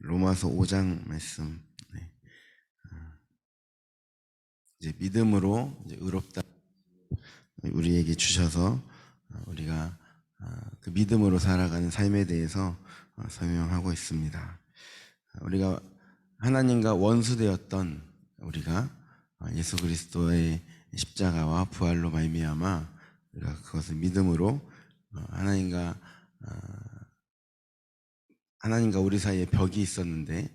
로마서 5장 말씀. 네. 어, 이제 믿음으로 이제 의롭다 우리에게 주셔서 어, 우리가 어, 그 믿음으로 살아가는 삶에 대해서 어, 설명하고 있습니다. 우리가 하나님과 원수되었던 우리가 어, 예수 그리스도의 십자가와 부활로 말미암아 우리가 그것을 믿음으로 어, 하나님과 어, 하나님과 우리 사이에 벽이 있었는데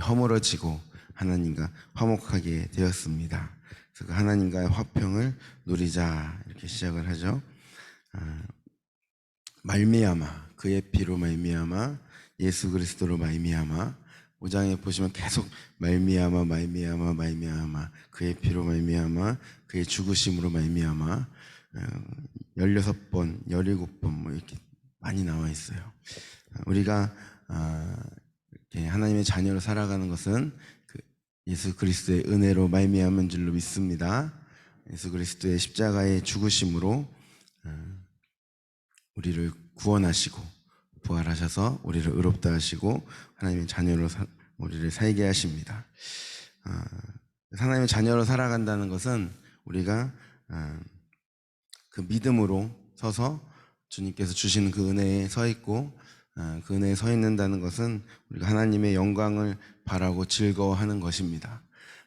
허물어지고 하나님과 화목하게 되었습니다. 그래서 그 하나님과의 화평을 누리자 이렇게 시작을 하죠. 아, 말미암아 그의 피로 말미암아 예수 그리스도로 말미암아 5장에 보시면 계속 말미암아 말미암아 말미암아 그의 피로 말미암아 그의 죽으심으로 말미암아 어, 16번, 17번 뭐 이렇게 많이 나와 있어요. 우리가 아, 이렇게 하나님의 자녀로 살아가는 것은 그 예수 그리스도의 은혜로 말미암은 줄로 믿습니다. 예수 그리스도의 십자가의 죽으심으로 어, 우리를 구원하시고 부활하셔서 우리를 의롭다 하시고 하나님의 자녀로 사- 우리를 살게 하십니다. 아, 하나님의 자녀로 살아간다는 것은 우리가 아, 그 믿음으로 서서 주님께서 주시는 그 은혜에 서 있고 아, 그 은혜에 서 있는다는 것은 우리가 하나님의 영광을 바라고 즐거워하는 것입니다.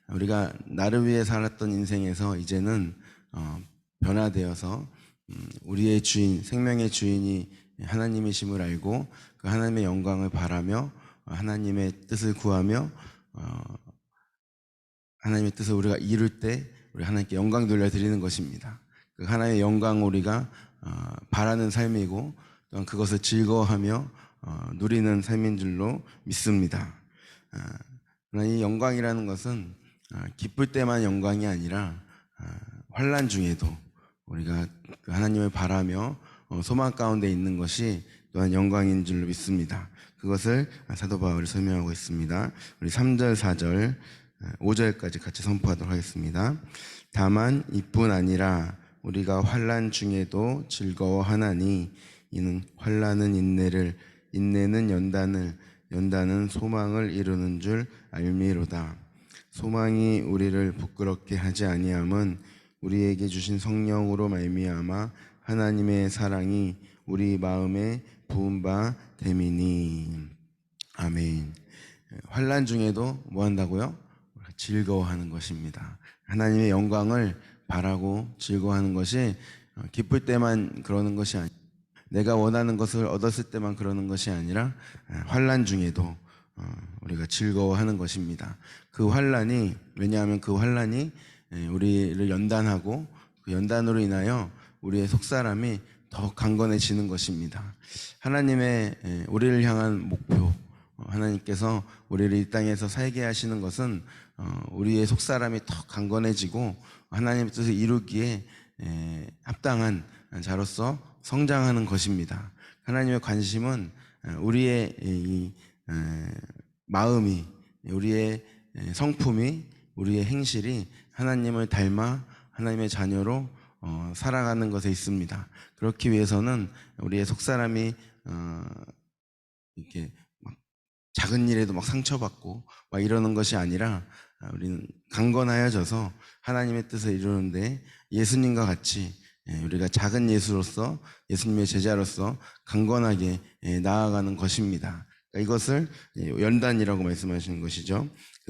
우리가 나를 위해 살았던 인생에서 이제는 어, 변화되어서 음, 우리의 주인, 생명의 주인이 하나님이심을 알고 그 하나님의 영광을 바라며 어, 하나님의 뜻을 구하며 어, 하나님의 뜻을 우리가 이룰 때 우리 하나님께 영광 돌려드리는 것입니다. 그 하나님의 영광 우리가 어, 바라는 삶이고 또한 그것을 즐거워하며 어, 누리는 삶인 줄로 믿습니다. 아, 그러나 이 영광이라는 것은 아, 기쁠 때만 영광이 아니라 아, 환란 중에도 우리가 그 하나님을 바라며 어, 소망 가운데 있는 것이 또한 영광인 줄로 믿습니다. 그것을 사도 바울이 설명하고 있습니다. 우리 3절, 4절, 5절까지 같이 선포하도록 하겠습니다. 다만 이뿐 아니라 우리가 환란 중에도 즐거워하나니 이는 환란은 인내를 인내는 연단을 연단은 소망을 이루는 줄 알미로다. 소망이 우리를 부끄럽게 하지 아니함은 우리에게 주신 성령으로 말미암아 하나님의 사랑이 우리 마음에 부은 바 됨이니 아멘. 환란 중에도 뭐 한다고요? 즐거워하는 것입니다. 하나님의 영광을 바라고 즐거워하는 것이 어, 기쁠 때만 그러는 것이 아니 내가 원하는 것을 얻었을 때만 그러는 것이 아니라 에, 환란 중에도 어, 우리가 즐거워하는 것입니다. 그 환란이 왜냐하면 그 환란이 에, 우리를 연단하고 그 연단으로 인하여 우리의 속사람이 더 강건해지는 것입니다. 하나님의 에, 우리를 향한 목표 어, 하나님께서 우리를 이 땅에서 살게 하시는 것은 어, 우리의 속사람이 더 강건해지고 하나님의 뜻을 이루기에 에, 합당한 자로서 성장하는 것입니다. 하나님의 관심은 에, 우리의 이 에, 마음이 우리의 에, 성품이 우리의 행실이 하나님을 닮아 하나님의 자녀로 어, 살아가는 것에 있습니다. 그렇기 위해서는 우리의 속 사람이 어, 이렇게 막 작은 일에도 막 상처받고 막 이러는 것이 아니라 아, 우리는 강건하여져서 하나님의 뜻을 이루는데 예수님과 같이 예, 우리가 작은 예수로서 예수님의 제자로서 강건하게 예, 나아가는 것입니다. 그러니까 이것을 예, 연단이라고 말씀하시는 것이죠.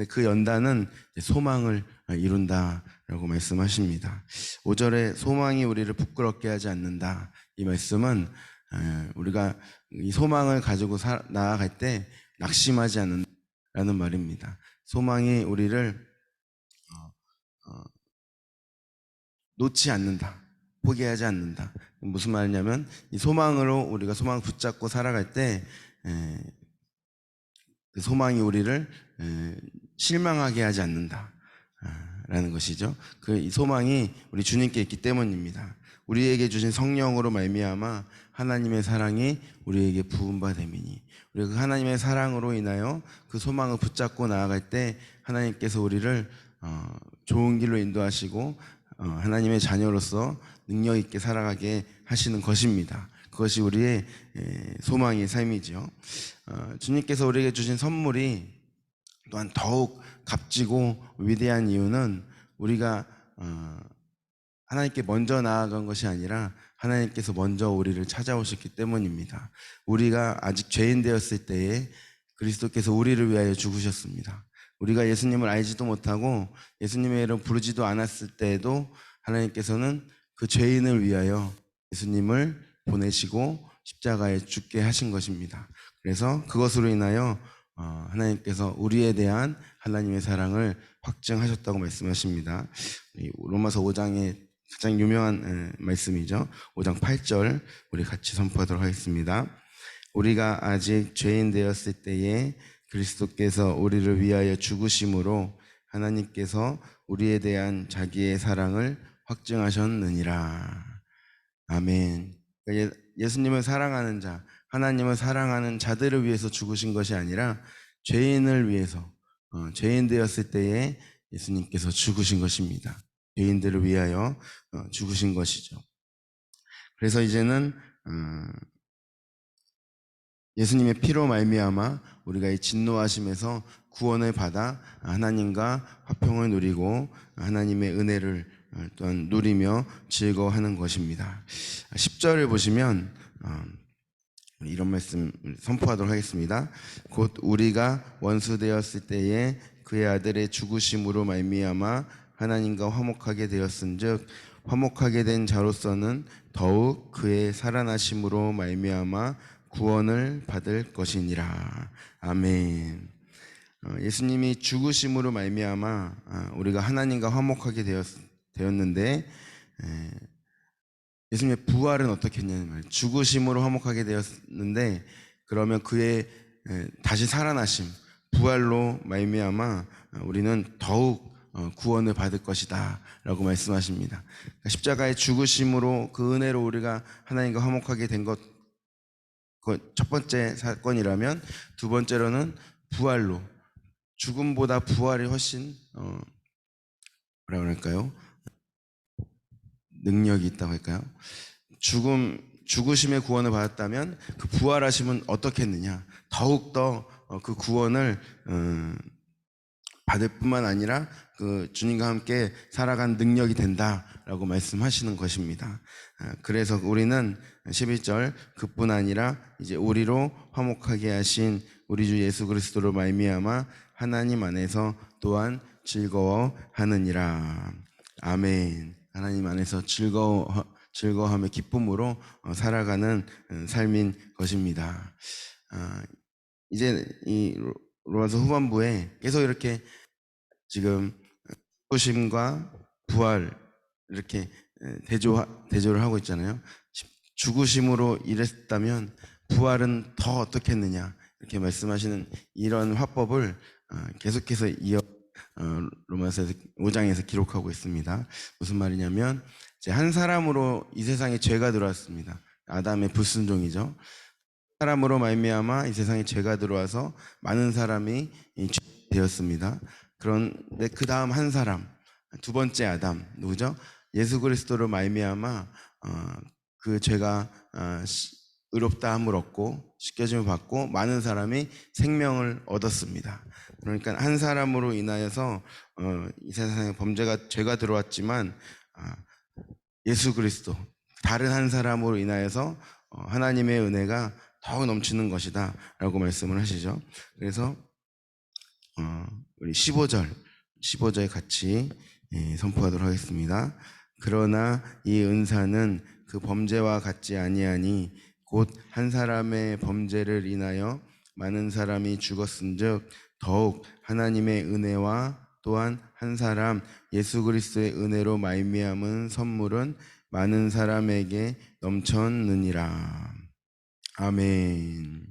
그 연단은 소망을 이룬다라고 말씀하십니다. 5절에 소망이 우리를 부끄럽게 하지 않는다. 이 말씀은 에, 우리가 이 소망을 가지고 사- 나아갈 때 낙심하지 않는다라는 말입니다. 소망이 우리를 어, 어, 놓지 않는다. 포기하지 않는다. 무슨 말이냐면 이 소망으로 우리가 소망을 붙잡고 살아갈 때 에, 그 소망이 우리를 에, 실망하게 하지 않는다. 아, 라는 것이죠. 그 이 소망이 우리 주님께 있기 때문입니다. 우리에게 주신 성령으로 말미암아 하나님의 사랑이 우리에게 부은 바 됨이니 우리가 그 하나님의 사랑으로 인하여 그 소망을 붙잡고 나아갈 때 하나님께서 우리를 어, 좋은 길로 인도하시고 어, 하나님의 자녀로서 능력 있게 살아가게 하시는 것입니다. 그것이 우리의 에, 소망의 삶이지요. 어, 주님께서 우리에게 주신 선물이 또한 더욱 값지고 위대한 이유는 우리가 어, 하나님께 먼저 나아간 것이 아니라 하나님께서 먼저 우리를 찾아오셨기 때문입니다. 우리가 아직 죄인 되었을 때에 그리스도께서 우리를 위하여 죽으셨습니다. 우리가 예수님을 알지도 못하고 예수님의 이름 부르지도 않았을 때에도 하나님께서는 그 죄인을 위하여 예수님을 보내시고 십자가에 죽게 하신 것입니다. 그래서 그것으로 인하여 어, 하나님께서 우리에 대한 하나님의 사랑을 확증하셨다고 말씀하십니다. 이 로마서 5장의 가장 유명한 에, 말씀이죠. 5장 8절 우리 같이 선포하도록 하겠습니다. 우리가 아직 죄인 되었을 때에 그리스도께서 우리를 위하여 죽으심으로 하나님께서 우리에 대한 자기의 사랑을 확증하셨느니라. 아멘. 그러니까 예- 예수님을 사랑하는 자, 하나님을 사랑하는 자들을 위해서 죽으신 것이 아니라 죄인을 위해서, 어, 죄인 되었을 때에 예수님께서 죽으신 것입니다. 죄인들을 위하여 어, 죽으신 것이죠. 그래서 이제는 어, 예수님의 피로 말미암아 우리가 이 진노하심에서 구원을 받아 하나님과 화평을 누리고 하나님의 은혜를 어, 또한 누리며 즐거워하는 것입니다. 10절을 보시면 어, 이런 말씀 선포하도록 하겠습니다. 곧 우리가 원수 되었을 때에 그의 아들의 죽으심으로 말미암아 하나님과 화목하게 되었은즉 화목하게 된 자로서는 더욱 그의 살아나심으로 말미암아 구원을 받을 것이니라. 아멘. 어, 예수님이 죽으심으로 말미암아 아, 우리가 하나님과 화목하게 되었, 되었는데 에, 예수님의 부활은 어떻게 했냐는. 죽으심으로 화목하게 되었는데 그러면 그의 에, 다시 살아나심, 부활로 말미암아 어, 우리는 더욱 어, 구원을 받을 것이다라고 말씀하십니다. 그러니까 십자가의 죽으심으로 그 은혜로 우리가 하나님과 화목하게 된 것, 그 첫 번째 사건이라면 두 번째로는 부활로 죽음보다 부활이 훨씬 어, 뭐라 그럴까요? 능력이 있다고 할까요? 죽음 죽으심의 구원을 받았다면 그 부활하심은 어떻게 했느냐? 더욱 더 그 구원을 음, 받을 뿐만 아니라 그 주님과 함께 살아간 능력이 된다라고 말씀하시는 것입니다. 아, 그래서 우리는 11절 그뿐 아니라 이제 우리로 화목하게 하신 우리 주 예수 그리스도로 말미암아 하나님 안에서 또한 즐거워하느니라. 아멘. 하나님 안에서 즐거워 즐거워함의 기쁨으로 어, 살아가는 음, 삶인 것입니다. 아, 이제 이 로- 로마서 후반부에 계속 이렇게 지금 죽으심과 부활 이렇게 대조 대조를 하고 있잖아요. 죽으심으로 일했다면 부활은 더 어떻겠느냐 이렇게 말씀하시는 이런 화법을 어, 계속해서 이어 어, 로마서 5장에서 기록하고 있습니다. 무슨 말이냐면 한 사람으로 이 세상에 죄가 들어왔습니다. 아담의 불순종이죠. 사람으로 말미암아 이 세상에 죄가 들어와서 많은 사람이 되었습니다. 그런데 그 다음 한 사람, 두 번째 아담 누구죠? 예수 그리스도로 말미암아 어, 그 죄가 어, 시- 의롭다함을 얻고 씻겨짐을 받고 많은 사람이 생명을 얻었습니다. 그러니까 한 사람으로 인하여서 어, 이 세상에 범죄가 죄가 들어왔지만 아, 예수 그리스도 다른 한 사람으로 인하여서 어, 하나님의 은혜가 더욱 넘치는 것이다 라고 말씀을 하시죠. 그래서 어, 우리 15절 15절 같이 예, 선포하도록 하겠습니다. 그러나 이 은사는 그 범죄와 같지 아니하니 곧 한 사람의 범죄를 인하여 많은 사람이 죽었은즉 더욱 하나님의 은혜와 또한 한 사람 예수 그리스도의 은혜로 말미암은 선물은 많은 사람에게 넘쳤느니라. 아멘.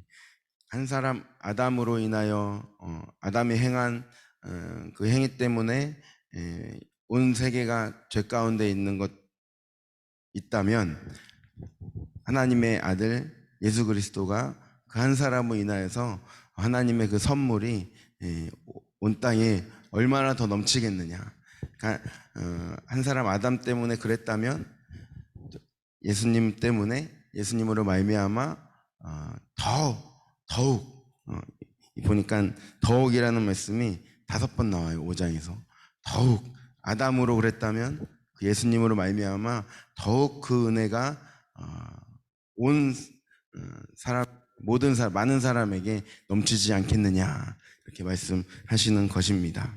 한 사람 아담으로 인하여 어, 아담이 행한 어, 그 행위 때문에 에, 온 세계가 죄 가운데 있는 것 있다면 하나님의 아들 예수 그리스도가 그 한 사람으로 인하여서 하나님의 그 선물이 에, 온 땅에 얼마나 더 넘치겠느냐. 어, 한 사람 아담 때문에 그랬다면 예수님 때문에 예수님으로 말미암아 어, 더욱 더욱 어, 이 보니까 더욱이라는 말씀이 다섯 번 나와요 5장에서 더욱 아담으로 그랬다면 그 예수님으로 말미암아 더욱 그 은혜가 어, 온 어, 사람 모든 사람 많은 사람에게 넘치지 않겠느냐 이렇게 말씀하시는 것입니다.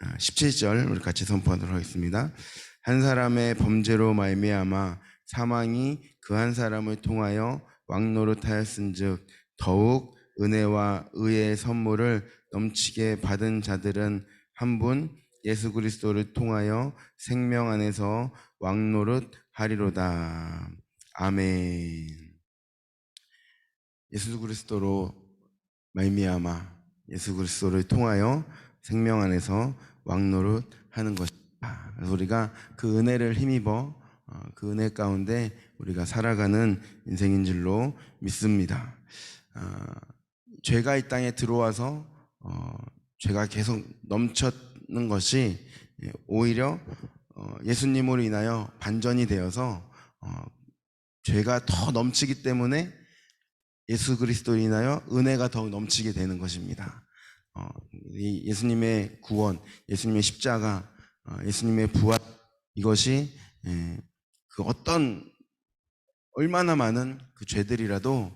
아, 17절 우리 같이 선포하도록 하겠습니다. 한 사람의 범죄로 말미암아 사망이 그 한 사람을 통하여 왕노릇하였은즉 더욱 은혜와 의의 선물을 넘치게 받은 자들은 한 분 예수 그리스도를 통하여 생명 안에서 왕노릇 하리로다. 아멘. 예수 그리스도로 말미암아 예수 그리스도를 통하여 생명 안에서 왕노릇 하는 것이다. 그래서 우리가 그 은혜를 힘입어 어, 그 은혜 가운데 우리가 살아가는 인생인 줄로 믿습니다. 어, 죄가 이 땅에 들어와서 어, 죄가 계속 넘쳤는 것이 예, 오히려 어, 예수님으로 인하여 반전이 되어서 어, 죄가 더 넘치기 때문에 예수 그리스도로 인하여 은혜가 더욱 넘치게 되는 것입니다. 어, 이 예수님의 구원, 예수님의 십자가, 어, 예수님의 부활 이것이 예, 그 어떤 얼마나 많은 그 죄들이라도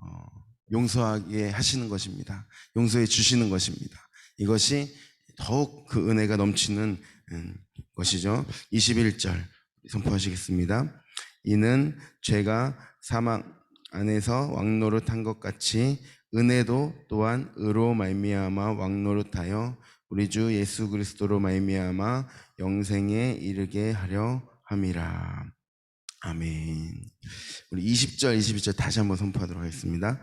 어, 용서하게 하시는 것입니다. 용서해 주시는 것입니다. 이것이 더욱 그 은혜가 넘치는 음, 것이죠. 21절 선포하시겠습니다. 이는 죄가 사망 안에서 왕노릇한 것 같이 은혜도 또한 의로 말미암아 왕노릇하여 우리 주 예수 그리스도로 말미암아 영생에 이르게 하려 함이라. 아멘. 우리 20절, 21절 다시 한번 선포하도록 하겠습니다.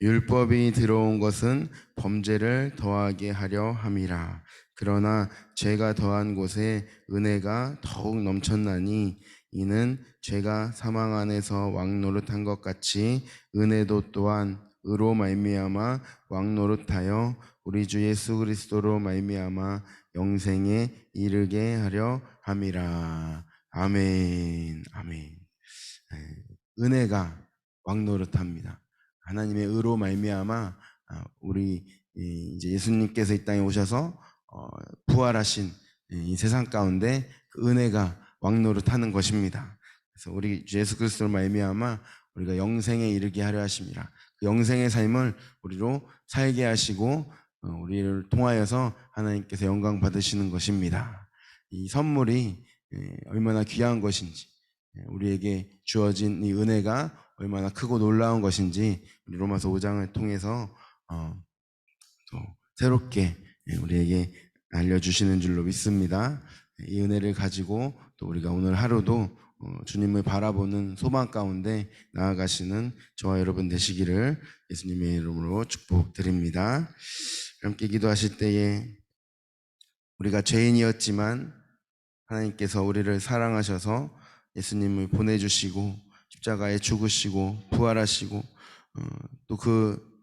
율법이 들어온 것은 범죄를 더하게 하려 함이라. 그러나 죄가 더한 곳에 은혜가 더욱 넘쳤나니 이는 죄가 사망 안에서 왕노릇한 것 같이 은혜도 또한 의로 말미암아 왕노릇하여 우리 주 예수 그리스도로 말미암아 영생에 이르게 하려 함이라. 아멘. 아멘. 예, 은혜가 왕노릇합니다. 하나님의 의로 말미암아 아, 우리 이 이제 예수님께서 이 땅에 오셔서 어, 부활하신 이 세상 가운데 그 은혜가 왕노릇하는 것입니다. 그래서 우리 주 예수 그리스도로 말미암아 우리가 영생에 이르게 하려 하심이라. 그 영생의 삶을 우리로 살게 하시고 어, 우리를 통하여서 하나님께서 영광 받으시는 것입니다. 이 선물이 예, 얼마나 귀한 것인지 예, 우리에게 주어진 이 은혜가 얼마나 크고 놀라운 것인지 우리 로마서 5장을 통해서 어, 또 새롭게 예, 우리에게 알려주시는 줄로 믿습니다. 이 은혜를 가지고 또 우리가 오늘 하루도 어, 주님을 바라보는 소망 가운데 나아가시는 저와 여러분 되시기를 예수님의 이름으로 축복드립니다. 함께 기도하실 때에 우리가 죄인이었지만 하나님께서 우리를 사랑하셔서 예수님을 보내주시고 십자가에 죽으시고 부활하시고 어, 또그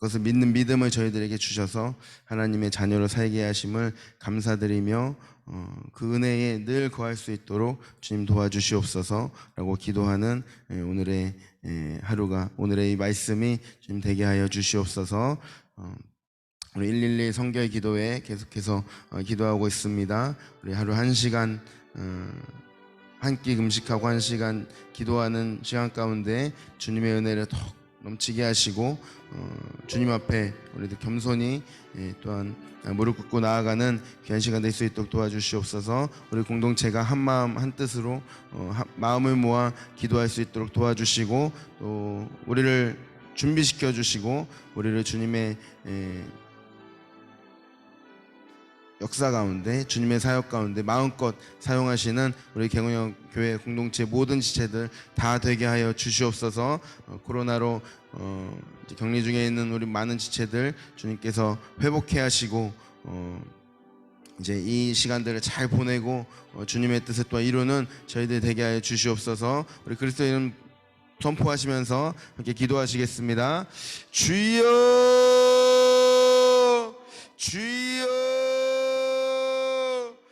그것을 믿는 믿음을 저희들에게 주셔서 하나님의 자녀로 살게 하심을 감사드리며 어, 그 은혜에 늘 거할 수 있도록 주님 도와주시옵소서라고 기도하는 예, 오늘의 예, 하루가 오늘의 이 말씀이 주님 되게 하여 주시옵소서. 어, 우리 112 성결 기도회 계속해서 어, 기도하고 있습니다. 우리 하루 한 시간 어, 한끼 음식하고 한 시간 기도하는 시간 가운데 주님의 은혜를 더 넘치게 하시고 어, 주님 앞에 우리들 겸손히 예, 또한 무릎 꿇고 나아가는 귀한 시간 될 수 있도록 도와주시옵소서. 우리 공동체가 한 마음 한 뜻으로 마음을 모아 기도할 수 있도록 도와주시고 또 우리를 준비시켜 주시고 우리를 주님의 예, 역사 가운데 주님의 사역 가운데 마음껏 사용하시는 우리 경영 교회 공동체 모든 지체들 다 되게 하여 주시옵소서. 어, 코로나로 어, 격리 중에 있는 우리 많은 지체들 주님께서 회복해 하시고 어, 이제 이 시간들을 잘 보내고 어, 주님의 뜻을 또 이루는 저희들 되게 하여 주시옵소서. 우리 그리스도 이름 선포하시면서 함께 기도하시겠습니다. 주여 주여